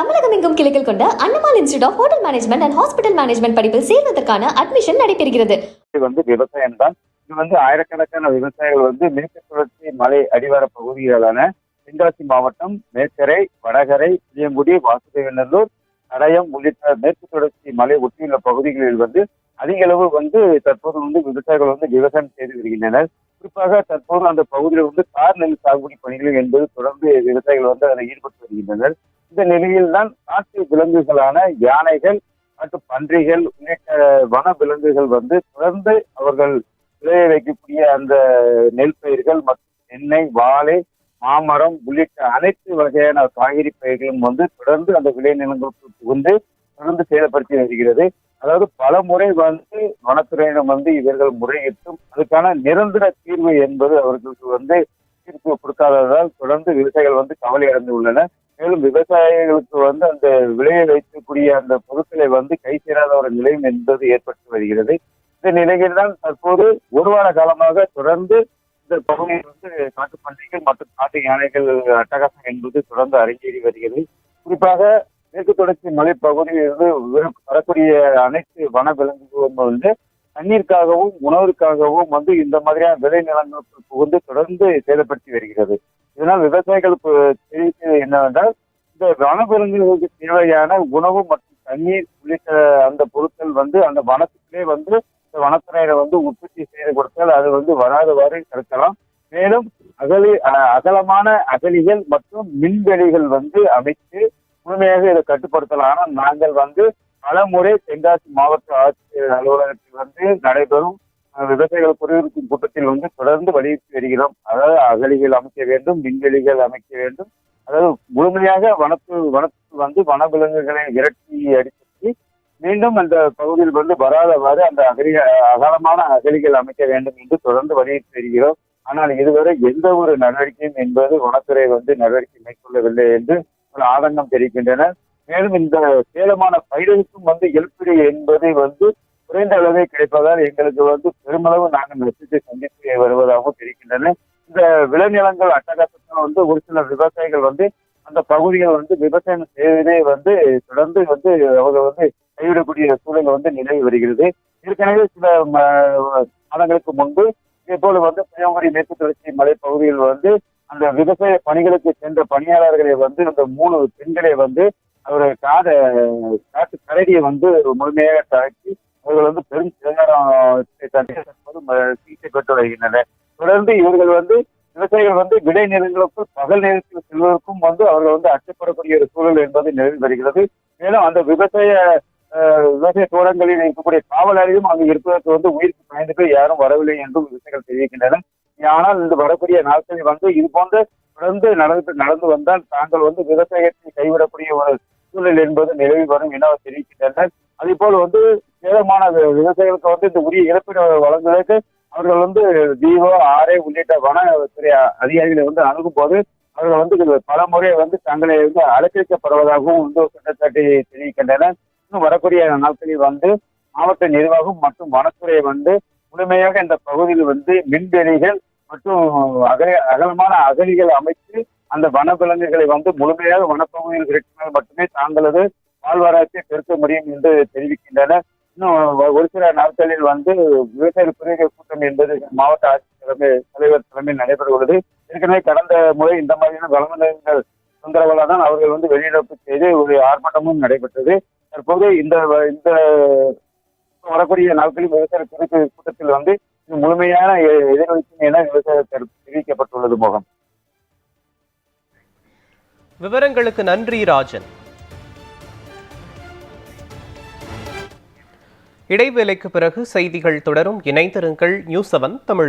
தமிழகம் எங்கும் கிளைகள் கொண்ட Annamal institute of hotel management and hospital management படிப்பில் சேர்வதற்கான அட்மிஷன் நடைபெறுகிறது. இது வந்து விவசாயம் தான். இது வந்து ஆயிரக்கணக்கான விவசாயிகள் வந்து மேற்கு தொடர்ச்சி மலை அடிவார பகுதிகளான தென்காசி மாவட்டம் மேற்கரை வடகரை புளியங்குடி வாசுதேவநல்லூர் கடையம் உள்ளிட்ட மேற்கு தொடர்ச்சி மலை ஒட்டியுள்ள பகுதிகளில் வந்து அதிக அளவு வந்து தற்போது வந்து விவசாயிகள் வந்து விவசாயம் செய்து வருகின்றனர். குறிப்பாக தற்போது அந்த பகுதியில் வந்து கார் நெல் சாகுபடி பணிகள் என்பது தொடர்ந்து விவசாயிகள் வந்து அதில் ஈடுபட்டு வருகின்றனர். இந்த நிலையில் தான் காட்டு விலங்குகளான யானைகள் மற்றும் பன்றிகள் உள்ளிட்ட வன விலங்குகள் வந்து தொடர்ந்து அவர்கள் விளைய வைக்கக்கூடிய அந்த நெல் பயிர்கள் மற்றும் தென்னை வாழை மாமரம் உள்ளிட்ட அனைத்து வகையான காய்கறி பயிர்களும் வந்து தொடர்ந்து அந்த விளைநிலங்களுக்கு புகுந்து தொடர்ந்து சேதப்படுத்தி வருகிறது. அதாவது பல முறை வந்து வனத்துறையிடம் வந்து இவர்கள் முறையிட்டும் அதுக்கான நிரந்தர தீர்வு என்பது அவர்களுக்கு வந்து தீர்ப்பு கொடுக்காததால் தொடர்ந்து விவசாயிகள் வந்து கவலை அடைந்து உள்ளனர். மேலும் விவசாயிகளுக்கு வந்து அந்த விளைய வைக்கக்கூடிய அந்த பொருட்களை வந்து கை சேராத ஒரு நிலையும் என்பது ஏற்பட்டு வருகிறது. இந்த நிலையில் தான் தற்போது ஒரு வார காலமாக தொடர்ந்து இந்த பகுதியில் வந்து காட்டு பன்றிகள் மற்றும் காட்டு யானைகள் அட்டகாசம் என்பது தொடர்ந்து அரங்கேறி வருகிறது. குறிப்பாக மேற்கு தொடர்ச்சி மலைப்பகுதியிலிருந்து வரக்கூடிய அனைத்து வன விலங்குகளும் வந்து தண்ணீருக்காகவும் உணவிற்காகவும் வந்து இந்த மாதிரியான விளைநிலங்களுக்கு புகுந்து தொடர்ந்து சேதப்படுத்தி வருகிறது. இதனால் விவசாயிகளுக்கு தெரிவித்தது என்னவென்றால் இந்த வனவிலங்குகளுக்கு தேவையான உணவு மற்றும் தண்ணீர் உள்ளிட்ட அந்த பொருட்கள் வந்து அந்த வனத்துக்குள்ளே வந்து இந்த வனத்துறையில வந்து உற்பத்தி செய்து கொடுத்தால் அது வந்து வராதவாறு தடுக்கலாம் மேலும் அகலி அகலமான அகலிகள் மற்றும் மின்வெளிகள் வந்து அமைத்து முழுமையாக இதை கட்டுப்படுத்தலாம். ஆனால் நாங்கள் வந்து பல முறை தென்காசி மாவட்ட ஆட்சியர் அலுவலகத்தில் வந்து நடைபெறும் விவசாயிகள் குறைவிருக்கும் கூட்டத்தில் வந்து தொடர்ந்து வலியுறுத்தி வருகிறோம் அதாவது அகலிகள் அமைக்க வேண்டும் விண்வெளிகள் அமைக்க வேண்டும். அதாவது முழுமையாக வனத்து வனத்துக்கு வந்து வனவிலங்குகளை விரட்டி அடித்து மீண்டும் அந்த பகுதியில் வந்து வராதவாறு அந்த அகலி அகலமான அகலிகள் அமைக்க வேண்டும் என்று தொடர்ந்து வலியுறுத்தி வருகிறோம் ஆனால் இதுவரை எந்த ஒரு நடவடிக்கையும் என்பது வனத்துறை வந்து நடவடிக்கை மேற்கொள்ளவில்லை என்று ஆதங்கம் தெரிகின்றன மேலும் இந்த சேலமான பயிர்களுக்கும் வந்து இழப்பீடு என்பது வந்து குறைந்த அளவே கிடைப்பதால் எங்களுக்கு வந்து பெருமளவு நாங்கள் நஷ்டத்தை சந்தித்து வருவதாகவும் தெரிவிக்கின்றன. இந்த விளைநிலங்கள் அட்டகாசத்தில் வந்து ஒரு சில விவசாயிகள் வந்து அந்த பகுதிகள் வந்து விவசாயம் செய்வதே வந்து தொடர்ந்து வந்து அவங்க வந்து கைவிடக்கூடிய சூழல் வந்து நிலவி வருகிறது. ஏற்கனவே சில ம- மாதங்களுக்கு முன்பு இதே போல வந்து புளியங்குடி மேற்கு தொடர்ச்சி மலை பகுதியில் வந்து அந்த விவசாய பணிகளுக்கு சென்ற பணியாளர்களை வந்து அந்த மூணு பெண்களை வந்து அவர் காத காட்டு கரடியை வந்து முழுமையாக தாக்கி அவர்கள் வந்து பெரும் சேதாரத்தை சிகிச்சை பெற்று வருகின்றனர். தொடர்ந்து இவர்கள் வந்து விவசாயிகள் வந்து விடை நிலங்களுக்கும் பகல் நேரத்தில் செல்வதற்கும் வந்து அவர்கள் வந்து அச்சப்படக்கூடிய ஒரு சூழல் என்பது நிலவி வருகிறது. மேலும் அந்த விவசாய விவசாய தோட்டங்களில் இருக்கக்கூடிய காவலாளியும் அங்கு இருப்பதற்கு வந்து உயிருக்கு பயந்து போய் யாரும் வரவில்லை என்றும் விவசாயிகள் தெரிவிக்கின்றனர். ஆனால் இந்த வரக்கூடிய நாட்களில் வந்து இது போன்ற தொடர்ந்து நடந்து நடந்து வந்தால் தாங்கள் வந்து விவசாயத்தை கைவிடக்கூடிய ஒரு சூழல் என்பது நிலவி வரும் என அவர் தெரிவிக்கின்றனர் அதே போல் வந்து சேதமான விவசாயிகளுக்கு வந்து இந்த உரிய இழப்பீடு வழங்குவதற்கு அவர்கள் வந்து தீவோ ஆரே உள்ளிட்ட வனத்துறை அதிகாரிகளை வந்து அணுகும் போது அவர்கள் வந்து இது பல முறை வந்து தங்களை வந்து அலக்கரிக்கப்படுவதாகவும் வந்து குற்றச்சாட்டை தெரிவிக்கின்றனர். இன்னும் வரக்கூடிய நாட்களில் வந்து மாவட்ட நிர்வாகம் மற்றும் வனத்துறை வந்து முழுமையாக இந்த பகுதியில் வந்து மின்வெளிகள் மற்றும் அகல அகலமான அகழிகள் அமைத்து அந்த வனவிலங்குகளை வந்து முழுமையாக வனப்பகுதியில் மட்டுமே தாங்களது வாழ்வாராய்ச்சியை பெருக்க முடியும் என்று தெரிவிக்கின்றனர் இன்னும் ஒரு சில நாட்களில் வந்து விவசாய குறைகள் கூட்டம் என்பது மாவட்ட ஆட்சி தலைமை தலைவர் தலைமையில் நடைபெற உள்ளது ஏற்கனவே கடந்த முறை இந்த மாதிரியான வனவிலங்குகள் தொந்தரவால் தான் அவர்கள் வந்து வெளியிடப்பு செய்து ஒரு ஆர்ப்பாட்டமும் நடைபெற்றது. தற்போது இந்த வ- இந்த வரக்கூடிய நாட்களில் விவசாய குறைகள் கூட்டத்தில் வந்து முழுமையான எதிர்வினை என விவசாய தெரிவிக்கப்பட்டுள்ளது மோகன் விவரங்களுக்கு நன்றி ராஜன். இடைவேளைக்கு பிறகு செய்திகள் தொடரும். இணைந்திருங்கள். News seven Tamil